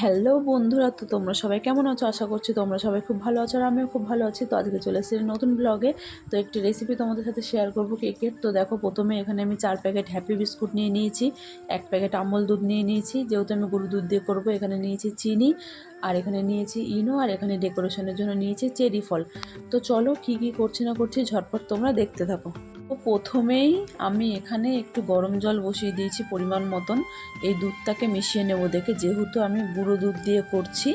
Hello বন্ধুরা, তো তোমরা সবাই কেমন আছো? আশা করছি তোমরা সবাই খুব ভালো আছো আর আমিও খুব ভালো আছি। তো আজকে চলে এসেছি নতুন ব্লগে তো একটি রেসিপি তোমাদের সাথে শেয়ার করব কেকের তো দেখো, প্রথমে এখানে আমি চার প্যাকেট হ্যাপি বিস্কুট নিয়ে নিয়েছি, এক প্যাকেট আমল দুধ নিয়ে নিয়েছি। যেহেতু আমি গরু দুধ দিয়ে করব, এখানে নিয়েছি চিনি, আর এখানে নিয়েছি ইনো, আর এখানে ডেকোরেশনের জন্য নিয়েছি চেরি ফল। তো চলো কি কি করছি না করছি ঝটপট তোমরা দেখতে থাকো। তো প্রথমেই আমি এখানে একটু গরম জল বসিয়ে দিয়েছি পরিমাণ মতন। এই দুধটাকে মিশিয়ে নেব দেখে, যেহেতু আমি গুঁড়ো দুধ দিয়ে করছি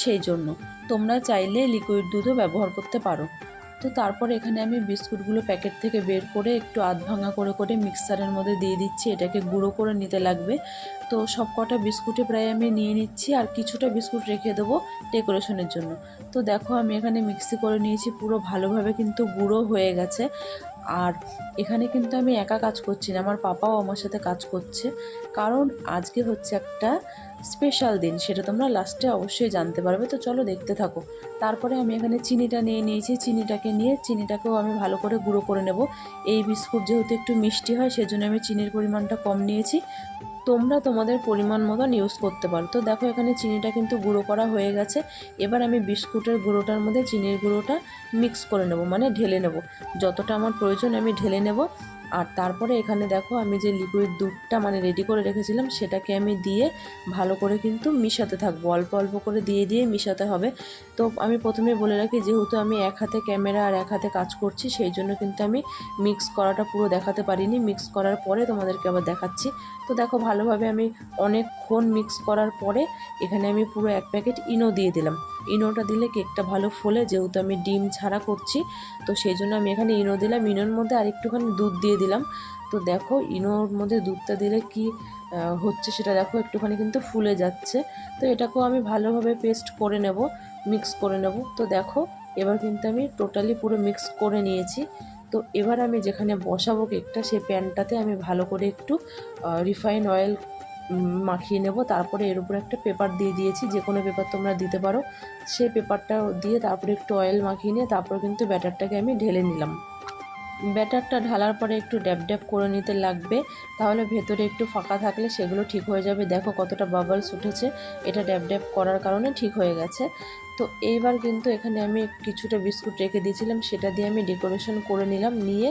সেই জন্য। তোমরা চাইলে লিকুইড দুধও ব্যবহার করতে পারো। তো তারপর এখানে আমি বিস্কুটগুলো প্যাকেট থেকে বের করে একটু আধ ভাঙা করে করে মিক্সারের মধ্যে দিয়ে দিচ্ছি। এটাকে গুঁড়ো করে নিতে লাগবে। তো সব কটা বিস্কুটে প্রায় আমি নিয়ে নিচ্ছি আর কিছুটা বিস্কুট রেখে দেবো ডেকোরেশনের জন্য। তো দেখো আমি এখানে মিক্সি করে নিয়েছি, পুরো ভালোভাবে কিন্তু গুঁড়ো হয়ে গেছে। আর এখানে কিন্তু আমি একা কাজ করছি না, আমার পাপাও আমার সাথে কাজ করছে। কারণ আজকে হচ্ছে একটা স্পেশাল দিন, সেটা তোমরা লাস্টে অবশ্যই জানতে পারবে। তো চলো দেখতে থাকো। তারপরে আমি এখানে চিনিটা নিয়ে নিয়েছি, চিনিটাকে নিয়ে চিনিটাকেও আমি ভালো করে গুঁড়ো করে নেব। এই বিস্কুট যেহেতু একটু মিষ্টি হয়, সেজন্য আমি চিনির পরিমাণটা কম নিয়েছি। তোমরা তোমাদের পরিমাণ মতন ইউজ করতে পারো। তো দেখো এখানে চিনিটা কিন্তু গুঁড়ো করা হয়ে গেছে। এবার আমি বিস্কুটের গুঁড়োটার মধ্যে চিনির গুঁড়োটা মিক্স করে নেব মানে ঢেলে নেব। যতটা আমার প্রয়োজন আমি ঢেলে নেব। আর তারপরে এখানে দেখো আমি যে লিকুইড দুধটা মানে রেডি করে রেখেছিলাম, সেটাকে আমি দিয়ে ভালো করে কিন্তু মিশাতে থাকব। অল্প অল্প করে দিয়ে দিয়ে মিশাতে হবে। তো আমি প্রথমে বলে রাখি, যেহেতু আমি এক হাতে ক্যামেরা আর এক হাতে কাজ করছি, সেই জন্য কিন্তু আমি মিক্স করাটা পুরো দেখাতে পারিনি। মিক্স করার পরে তোমাদেরকে আবার দেখাচ্ছি। তো দেখো ভালোভাবে আমি অনেকক্ষণ মিক্স করার পরে এখানে আমি পুরো এক প্যাকেট ইনো দিয়ে দিলাম। ইনোটা দিলে কেকটা ভালো ফোলে, যেহেতু আমি ডিম ছাড়া করছি, তো সেই জন্য আমি এখানে ইনো দিলাম। ইনোর মধ্যে আর একটুখানি দুধ দিয়ে দিলাম। তো দেখো, ইনোর মধ্যে দুধটা দিলে কি হচ্ছে সেটা দেখো একটুখানি কিন্তু ফুলে যাচ্ছে। তো এটাকেও আমি ভালোভাবে পেস্ট করে নেব, মিক্স করে নেব। তো দেখো, এবার কিন্তু আমি টোটালি পুরো মিক্স করে নিয়েছি। তো এবার আমি যেখানে বসাবো কেকটা সেই প্যানটাতে আমি ভালো করে একটু রিফাইন অয়েল মাখিয়ে নেব। তারপরে এর উপরে একটা পেপার দিয়ে দিয়েছি, যে কোনো পেপার তোমরা দিতে পারো। সেই পেপারটা দিয়ে তারপরে একটু অয়েল মাখিয়ে নিয়ে তারপরে কিন্তু ব্যাটারটাকে আমি ঢেলে নিলাম। ব্যাটারটা ঢালার পরে একটু ড্যাব ড্যাব করে নিতে লাগবে, তাহলে ভেতরে একটু ফাঁকা থাকলে সেগুলো ঠিক হয়ে যাবে। দেখো কতটা বাবলস উঠেছে, এটা ড্যাব ড্যাব করার কারণে ঠিক হয়ে গেছে। তো এইবার কিন্তু এখানে আমি কিছুটা বিস্কুট রেখে দিয়েছিলাম, সেটা দিয়ে আমি ডেকোরেশন করে নিলাম, নিয়ে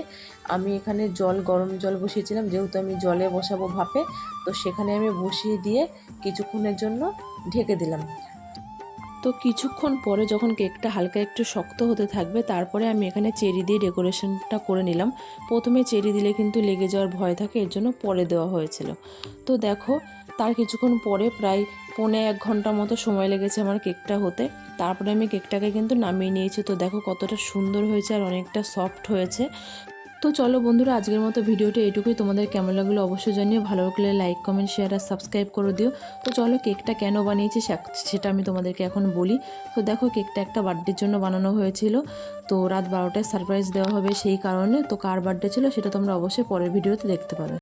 আমি এখানে জল, গরম জল বসিয়েছিলাম, যেহেতু আমি জলে বসাবো ভাপে, তো সেখানে আমি বসিয়ে দিয়ে কিছুক্ষণের জন্য ঢেকে দিলাম। তো কিছুক্ষণ পরে যখন কেকটা হালকা একটু শক্ত হতে থাকবে, তারপরে আমি এখানে চেরি দিয়ে ডেকোরেশনটা করে নিলাম। প্রথমে চেরি দিলে কিন্তু লেগে যাওয়ার ভয় থাকে, এর জন্য পরে দেওয়া হয়েছিল। তো দেখো, তার কিছুক্ষণ পরে প্রায় পৌনে এক ঘণ্টা মতো সময় লেগেছে আমার কেকটা হতে। তারপরে আমি কেকটাকে কিন্তু নামিয়ে নিয়েছি। তো দেখো কতটা সুন্দর হয়েছে আর অনেকটা সফট হয়েছে। তো চলো বন্ধুরা, আজকের মতো ভিডিওটা এটুকুই। তোমাদের কেমন লাগল অবশ্যই জানিয়ে ভালো লাগলে লাইক কমেন্ট শেয়ার আর সাবস্ক্রাইব করে দিও। তো চলো কেকটা কেন বানিয়েছি সেটা আমি তোমাদেরকে এখন বলি। তো দেখো কেকটা একটা বার্থডের জন্য বানানো হয়েছিল। তো রাত বারোটায় সারপ্রাইজ দেওয়া হবে সেই কারণে। তো কার বার্থডে ছিল সেটা তোমরা অবশ্যই পরের ভিডিওতে দেখতে পাবে।